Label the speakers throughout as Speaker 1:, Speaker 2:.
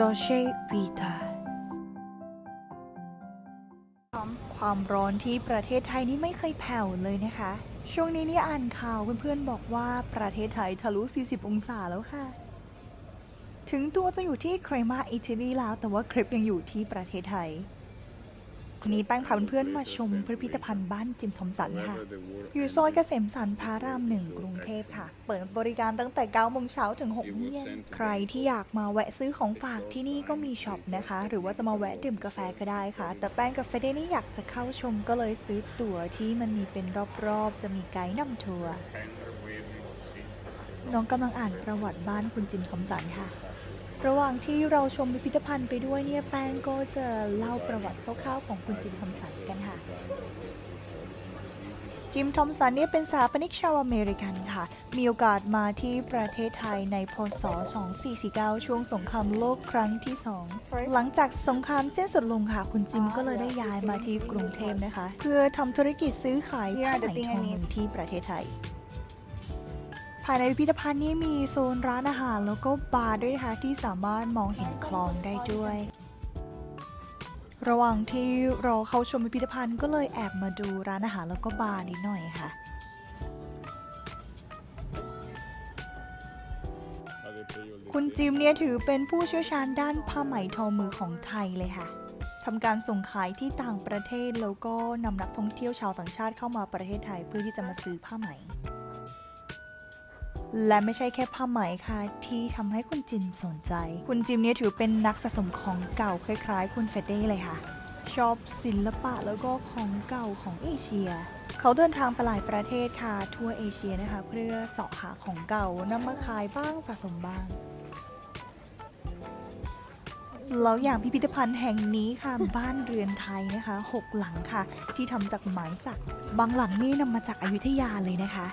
Speaker 1: จอเชวีตาความร้อนที่ประเทศไทยนี่ไม่เคยแผ่วเลยนะคะ ช่วงนี้นี่อ่านข่าวเพื่อนๆบอกว่าประเทศไทยทะลุ 40 องศาแล้วค่ะ ถึงตัวจะอยู่ที่เครมาอิตาลีแล้วแต่ว่าคลิปยังอยู่ที่ประเทศไทย วันนี้แป้งพาเพื่อนๆมาชมพิพิธภัณฑ์บ้านจิมทอมสันค่ะ อยู่ซอยเกษมสันพระรามหนึ่งกรุงเทพค่ะ เปิดบริการตั้งแต่9โมงเช้าถึง6โมงเย็น ใครที่อยากมาแวะซื้อของฝากที่นี่ก็มีช็อปนะคะ หรือว่าจะมาแวะดื่มกาแฟก็ได้ค่ะ แต่แป้งกับเฟเดนี่อยากจะเข้าชมก็เลยซื้อตั๋วที่มันมีเป็นรอบๆ จะมีไกด์นำทัวร์ น้องกำลังอ่านประวัติบ้านคุณจิมทอมสันค่ะ ระหว่างที่เราชมพิพิธภัณฑ์ไปด้วยเนี่ยแป้งก็จะเล่าประวัติคร่าวๆของคุณจิมทอมสันกันค่ะ จิมทอมสันเนี่ยเป็นสถาปนิกชาวอเมริกันค่ะ มีโอกาสมาที่ประเทศไทยในพศ 2449 ช่วงสงครามโลกครั้งที่ 2 หลังจากสงครามสิ้นสุดลงค่ะ คุณจิมก็เลยได้ย้ายมาที่กรุงเทพนะคะ เพื่อทำธุรกิจซื้อขายผ้าไหมทองเงินที่ประเทศไทย ภายในพิพิธภัณฑ์นี้มีโซนร้านอาหารแล้วก็บาร์ด้วยนะคะที่สามารถมองเห็นคลองได้ด้วย ระหว่างที่รอเข้าชมพิพิธภัณฑ์ก็เลยแอบมาดูร้านอาหารแล้วก็บาร์นิดหน่อยค่ะคุณจิมเนี่ยถือเป็นผู้เชี่ยวชาญด้านผ้าไหมทอมือของไทยเลยค่ะทำการส่งขายที่ต่างประเทศแล้วก็นำนักท่องเที่ยวชาวต่างชาติเข้ามาประเทศไทยเพื่อที่จะมาซื้อผ้าไหม และไม่ใช่แค่ผ้าไหมค่ะ ที่ทำให้คุณจิมสนใจ คุณจิมเนี่ยถือเป็นนักสะสมของเก่าคล้ายๆ คุณเฟเด้เลยค่ะ ชอบศิลปะแล้วก็ของเก่าของเอเชีย เขาเดินทางไปหลายประเทศค่ะ ทั่วเอเชียนะคะ เพื่อเสาะหาของเก่านำมาขายบ้างสะสมบ้างแล้วอย่างพิพิธภัณฑ์แห่งนี้ค่ะ บ้านเรือนไทยนะคะหกหลังค่ะ ที่ทำจากไม้สัก บางหลังนี่นำมาจากอายุทยาเลยนะคะ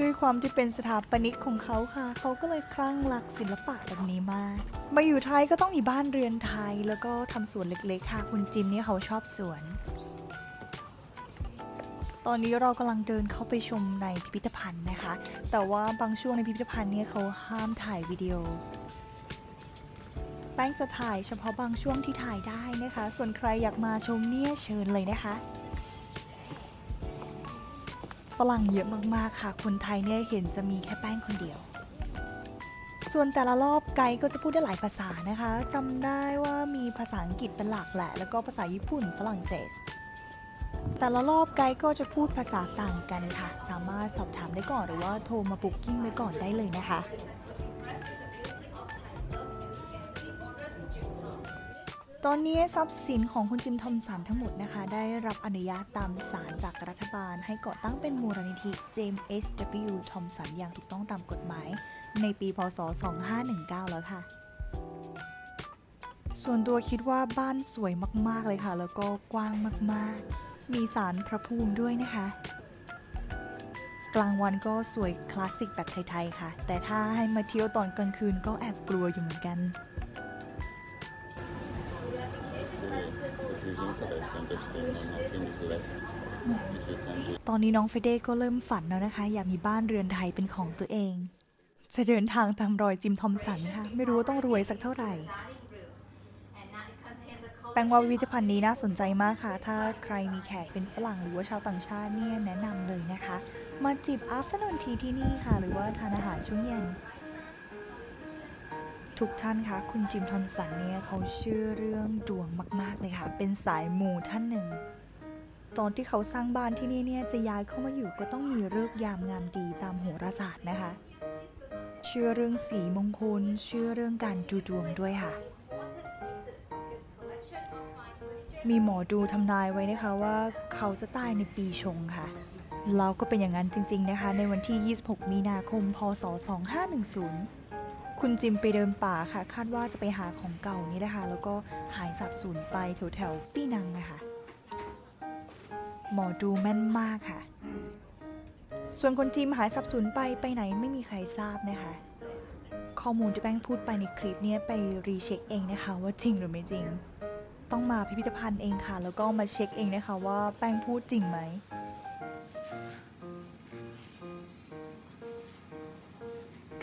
Speaker 1: ด้วยความที่เป็นสถาปนิกของเขาค่ะ เขาก็เลยคลั่งรักศิลปะแบบนี้มาก มาอยู่ไทยก็ต้องมีบ้านเรือนไทย แล้วก็ทำสวนเล็กๆค่ะ คุณจิมนี่เขาชอบสวน ตอนนี้เรากำลังเดินเข้าไปชมในพิพิธภัณฑ์นะคะ แต่ว่าบางช่วงในพิพิธภัณฑ์เนี่ยเขาห้ามถ่ายวิดีโอแป้งจะถ่ายเฉพาะบางช่วงที่ถ่ายได้นะคะ ส่วนใครอยากมาชมเนี่ยเชิญเลยนะคะ ฝรั่งเยอะมากๆค่ะ คนไทยเนี่ยเห็นจะมีแค่แป้งคนเดียว ส่วนแต่ละรอบไกด์ก็จะพูดได้หลายภาษานะคะจำได้ว่ามีภาษาอังกฤษเป็นหลักแหละ แล้วก็ภาษาญี่ปุ่นฝรั่งเศส แต่ละรอบไกด์ก็จะพูดภาษาต่างกันค่ะ สามารถสอบถามได้ก่อนหรือว่าโทรมาบุ๊กกิ้งไว้ก่อนได้เลยนะคะ ตอนนี้ทรัพย์สินของคุณจิมทอมสันทั้งหมดนะคะ ได้รับอนุญาตตามสารจากรัฐบาล ให้ก่อตั้งเป็นมูลนิธิเจมส์ H.W. ทอมสันอย่างถูกต้องตามกฎหมาย ในปี พศ 2519 แล้วค่ะ ส่วนตัวคิดว่าบ้านสวยมาก ๆ เลยค่ะ แล้วก็กว้างมาก ๆ มีสารพระภูมิด้วยนะคะ กลางวันก็สวยคลาสสิกแบบไทย ๆ ค่ะ แต่ถ้าให้มาเที่ยวตอนกลางคืนก็แอบกลัวอยู่เหมือนกัน ตอนนี้น้องเฟเดก็เริ่มฝันแล้วนะคะ อยากมีบ้านเรือนไทยเป็นของตัวเอง จะเดินทางตามรอยจิมทอมสันค่ะ ไม่รู้ว่าต้องรวยสักเท่าไหร่ แปลงว่าพิพิธภัณฑ์นี้น่าสนใจมากค่ะ ถ้าใครมีแขกเป็นฝรั่งหรือว่าชาวต่างชาติเนี่ยแนะนำเลยนะคะ มาจิบ afternoon tea ที่นี่ค่ะ หรือว่าทานอาหารช่วงเย็น ทุกท่านคะคุณจิมทอมสันเนี่ยเขาเชื่อเรื่องดวงมากๆเลยค่ะ เป็นสายมูท่านหนึ่ง ตอนที่เขาสร้างบ้านที่นี่เนี่ยจะย้ายเข้ามาอยู่ก็ต้องมีเลิกษ์ยามงามดีตามโหราศาสตร์นะคะ เชื่อเรื่องสีมงคล เชื่อเรื่องการดูดวงด้วยค่ะ มีหมอดูทำนายไว้นะคะว่าเขาจะตายในปีชงค่ะเราก็เป็นอย่างนั้นจริง ๆนะคะ ในวันที่ 26 มีนาคม พศ 2510 คุณจิมไปเดินป่าค่ะ คาดว่าจะไปหาของเก่านี่แหละค่ะแล้วก็หายสับสูญไปแถวๆปีนังนะคะหมอดูแม่นมากค่ะ ส่วนคนจิมหายสับสูญไปไปไหนไม่มีใครทราบนะคะ ข้อมูลที่แป้งพูดไปในคลิปนี้ไปรีเช็คเองนะคะ ว่าจริงหรือไม่จริง ต้องมาพิพิธภัณฑ์เองค่ะ แล้วก็มาเช็คเองนะคะว่าแป้งพูดจริงไหม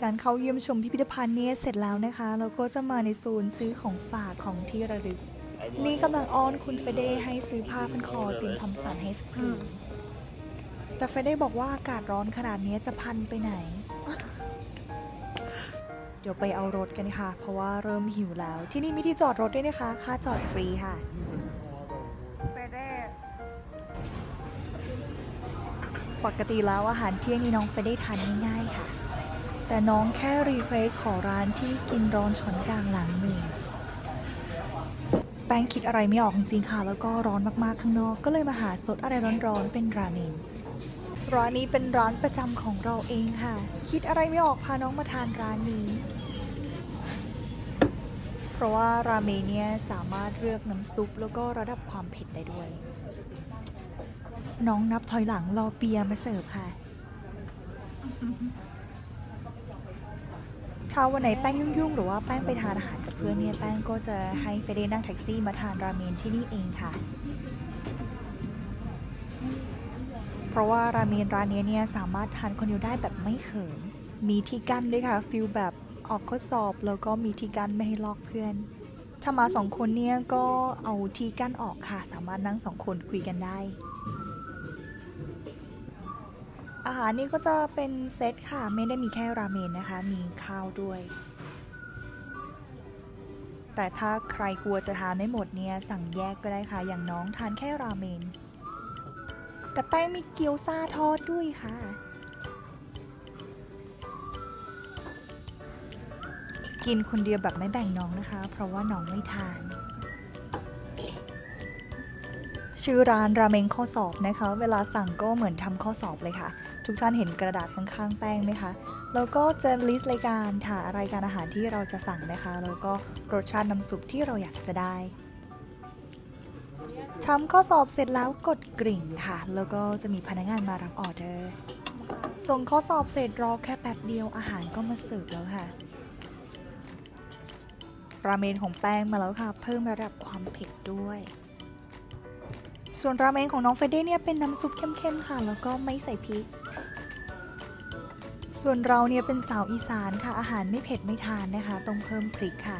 Speaker 1: กการเข้าเยี่ยมชมพิพิธภัณฑ์เนี่ยเสร็จแล้วนะคะ เราก็จะมาในโซนซื้อของฝากของที่ระลึก นี่กำลังอ้อนคุณเฟเดให้ซื้อผ้าพันคอจิมทอมสันให้สักผืนแต่เฟเดบอกว่าอากาศร้อนขนาดนี้จะพันไปไหน เดี๋ยวไปเอารถกันค่ะ เพราะว่าเริ่มหิวแล้ว ที่นี่มีที่จอดรถด้วยนะคะ ค่าจอดฟรีค่ะเฟเดปกติแล้วอาหารเที่ยงนี่น้องเฟเดทานง่ายๆค่ะ แต่น้องแค่รีเควสขอร้านที่กินร้อนช้อนกลางหลังมือแป้งคิดอะไรไม่ออกจริงๆค่ะ แล้วก็ร้อนมากๆข้างนอก ก็เลยมาหาสดอะไรร้อนๆเป็นราเมนร้านนี้เป็นร้านประจำของเราเองค่ะ คิดอะไรไม่ออกพาน้องมาทานร้านนี้ เพราะว่าราเมนเนี่ยสามารถเลือกน้ำซุปแล้วก็ระดับความเผ็ดได้ด้วย น้องนับถอยหลังรอเบียร์มาเสิร์ฟค่ะ ถ้าวันไหนแป้งยุ่งๆ หรือว่าแป้งไปทานอาหารกับเพื่อนเนี่ยแป้งก็จะให้เฟเดนั่งแท็กซี่มาทานราเมนที่นี่เองค่ะ เพราะว่าราเมนร้านนี้เนี่ยสามารถทานคนเดียวได้แบบไม่เขิน มีที่กั้นด้วยค่ะฟิลแบบออกข้อสอบแล้วก็มีที่กั้นไม่ให้ลอกเพื่อน ถ้ามาสองคนเนี่ยก็เอาที่กั้นออกค่ะ สามารถนั่งสองคนคุยกันได้ อาหารนี่ก็จะเป็นเซตค่ะ ไม่ได้มีแค่ราเมนนะคะ มีข้าวด้วย แต่ถ้าใครกลัวจะทานไม่หมดเนี่ยสั่งแยกก็ได้ค่ะ อย่างน้องทานแค่ราเมน แต่แป้งมีเกี๊ยวซาทอดด้วยค่ะกินคนเดียวแบบไม่แบ่งน้องนะคะ เพราะว่าน้องไม่ทาน ชื่อร้านราเมงข้อสอบนะคะ เวลาสั่งก็เหมือนทำข้อสอบเลยค่ะ ทุกท่านเห็นกระดาษข้างๆ แป้งไหมคะ แล้วก็จะลิสต์รายการถาอะรายการอาหารที่เราจะสั่งนะคะ แล้วก็รสชาติน้ำซุปที่เราอยากจะได้ทำข้อสอบเสร็จแล้วกดกริ่งค่ะ แล้วก็จะมีพนักงานมารับออเดอร์ ส่งข้อสอบเสร็จรอแค่แป๊บเดียวอาหารก็มาเสิร์ฟแล้วค่ะ ราเมนของแป้งมาแล้วค่ะ เพิ่มระดับความเผ็ดด้วย ส่วนราเมนของน้องเฟเดเนี่ยเป็นน้ำซุปเข้มๆค่ะ แล้วก็ไม่ใส่พริก ส่วนเราเนี่ยเป็นสาวอีสานค่ะอาหารไม่เผ็ดไม่ทานนะคะต้องเพิ่มพริกค่ะ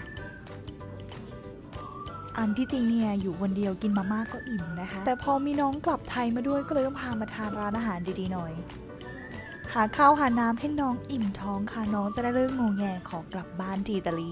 Speaker 1: อันที่จริงเนี่ยอยู่คนเดียวกินมาม่าก็อิ่มนะคะ แต่พอมีน้องกลับไทยมาด้วยก็เลยต้องพามาทานร้านอาหารดีๆหน่อย หาข้าวหาน้ำให้น้องอิ่มท้องค่ะน้องจะได้เลิกงงแงขอกลับบ้านที่ตาลี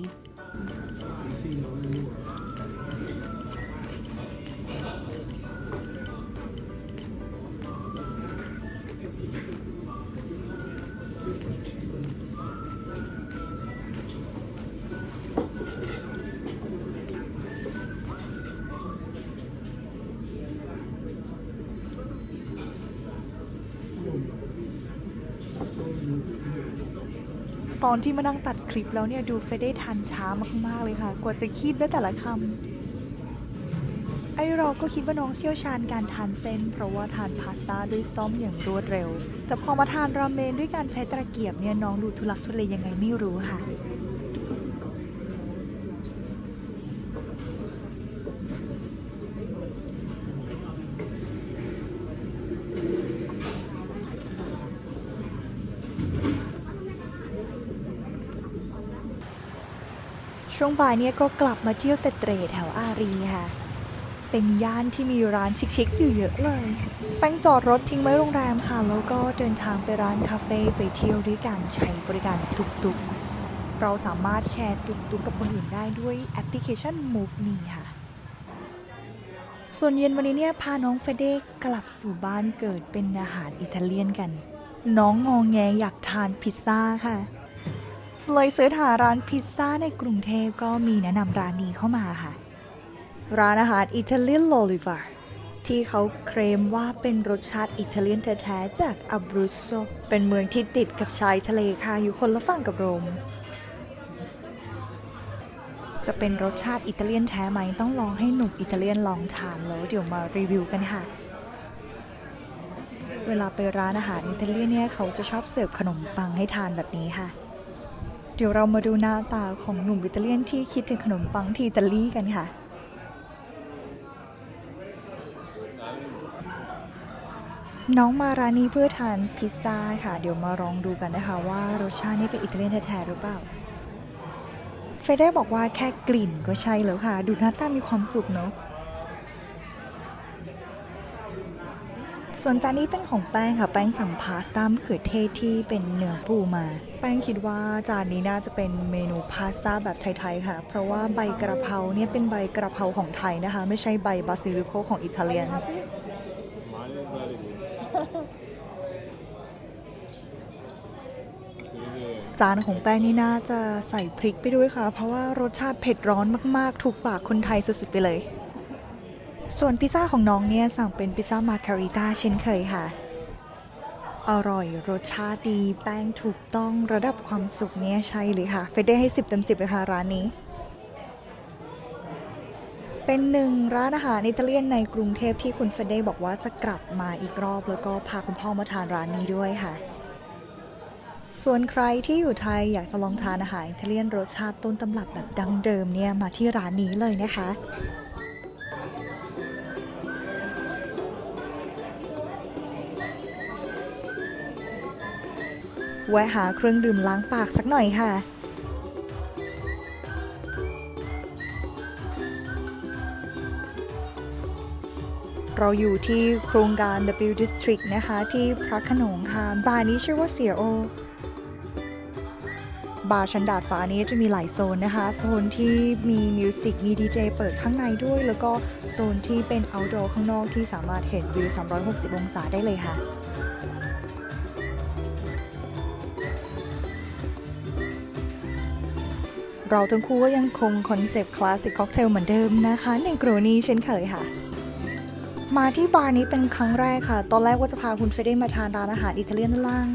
Speaker 1: อนที่มานั่งตัดคลิปแล้วเนี่ย ดูเฟได้ทันช้ามากๆเลยค่ะ กว่าจะคิดได้แต่ละคำไอเราก็คิดว่าน้องเชี่ยวชาญการทานเส้น เพราะว่าทานพาสต้าด้วยซ้อมอย่างรวดเร็ว แต่พอมาทานราเมนด้วยการใช้ตะเกียบเนี่ยน้องดูทุลักทุเลยังไงไม่รู้ค่ะ ช่วงบ่ายเนี่ยก็กลับมาเที่ยวเตะเตรแถวอารีค่ะ เป็นย่านที่มีร้านชิคๆอยู่เยอะเลย แป้งจอดรถทิ้งไว้โรงแรมค่ะ แล้วก็เดินทางไปร้านคาเฟ่ไปเที่ยวด้วยการใช้บริการตุกๆ เราสามารถแชร์ตุกๆกับคนอื่นได้ด้วยแอปพลิเคชัน Move Me ค่ะ ส่วนเย็นวันนี้เนี่ยพาน้องเฟเดกกลับสู่บ้านเกิดเป็นอาหารอิตาเลียนกัน น้องงองแงอยากทานพิซซ่าค่ะ เลยเสิร์ชหาร้านพิซซ่าในกรุงเทพก็มีแนะนำร้านนี้เข้ามาค่ะ ร้านอาหารอิตาเลียนโลลิวาที่เขาเคลมว่าเป็นรสชาติอิตาเลียนแท้ๆจากอับรุโซเป็นเมืองที่ติดกับชายทะเลค่ะอยู่คนละฝั่งกับโรม จะเป็นรสชาติอิตาเลียนแท้ไหมต้องลองให้หนุ่มอิตาเลียนลองทานแล้วเดี๋ยวมารีวิวกันค่ะ เวลาไปร้านอาหารอิตาเลียนเนี่ยเขาจะชอบเสิร์ฟขนมปังให้ทานแบบนี้ค่ะ เดี๋ยวเรามาดูหน้าตาของหนุ่มอิตาเลียนที่คิดถึงขนมปังที่อิตาลีกันค่ะ น้องมาร้านนี้เพื่อทานพิซซ่าค่ะ เดี๋ยวมาลองดูกันนะคะ ว่ารสชาตินี่เป็นอิตาเลียนแท้ๆหรือเปล่า เฟเด้บอกว่าแค่กลิ่นก็ใช่แล้วค่ะ ดูหน้าตามีความสุขเนาะ ส่วนจานนี้เป็นของแป้งค่ะ แป้งสั่งพาสต้ามะเขือเทศที่เป็นเนื้อปูมา แป้งคิดว่าจานนี้น่าจะเป็นเมนูพาสต้าแบบไทยๆค่ะ เพราะว่าใบกระเพราเนี่ยเป็นใบกระเพราของไทยนะคะ ไม่ใช่ใบบาซิลิโคของอิตาเลียน จานของแป้งนี่น่าจะใส่พริกไปด้วยค่ะ เพราะว่ารสชาติเผ็ดร้อนมากๆ ถูกปากคนไทยสุดๆไปเลย ส่วนพิซซ่าของน้องเนี่ยสั่งเป็นพิซซ่ามาการิต้าเช่นเคยค่ะ อร่อยรสชาติดีแป้งถูกต้องระดับความสุขเนี่ยใช่เลยค่ะเฟดได้ให้ 10เต็ม10เลยค่ะร้านนี้ เป็นหนึ่งร้านอาหารอิตาเลียนในกรุงเทพที่คุณเฟดเด้บอกว่าจะกลับมาอีกรอบแล้วก็พาคุณพ่อมาทานร้านนี้ด้วยค่ะส่วนใครที่อยู่ไทยอยากจะลองทานอาหารอิตาเลียนรสชาติต้นตำรับแบบดั้งเดิมเนี่ยมาที่ร้านนี้เลยนะคะ แวะหาเครื่องดื่มล้างปากสักหน่อยค่ะ เราอยู่ที่โครงการ W District นะคะ ที่พระขนงค่ะ บาร์นี้ชื่อว่าเสียโอบาร์ชั้นดาดฟ้านี้จะมีหลายโซนนะคะ โซนที่มีมิวสิกมีดีเจเปิดข้างในด้วย แล้วก็โซนที่เป็น outdoor ข้างนอกที่สามารถเห็นวิว 360 องศาได้เลยค่ะ เราทั้งคู่ก็ยังคงคอนเซปต์คลาสสิกค็อกเทลเหมือนเดิมนะคะ ในกรนีเช่นเคยค่ะ มาที่บาร์นี้เป็นครั้งแรกค่ะ ตอนแรกว่าจะพาคุณเฟเด้มาทานร้านอาหารอิตาเลียนด้านล่าง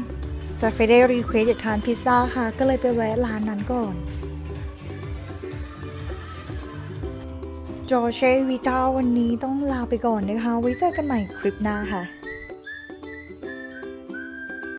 Speaker 1: แต่เฟเด้รีเควสอยากทานพิซซ่าค่ะ ก็เลยไปแวะร้านนั้นก่อนจอเชวิตาวันนี้ต้องลาไปก่อนนะคะ ไว้เจอกันใหม่คลิปหน้าค่ะ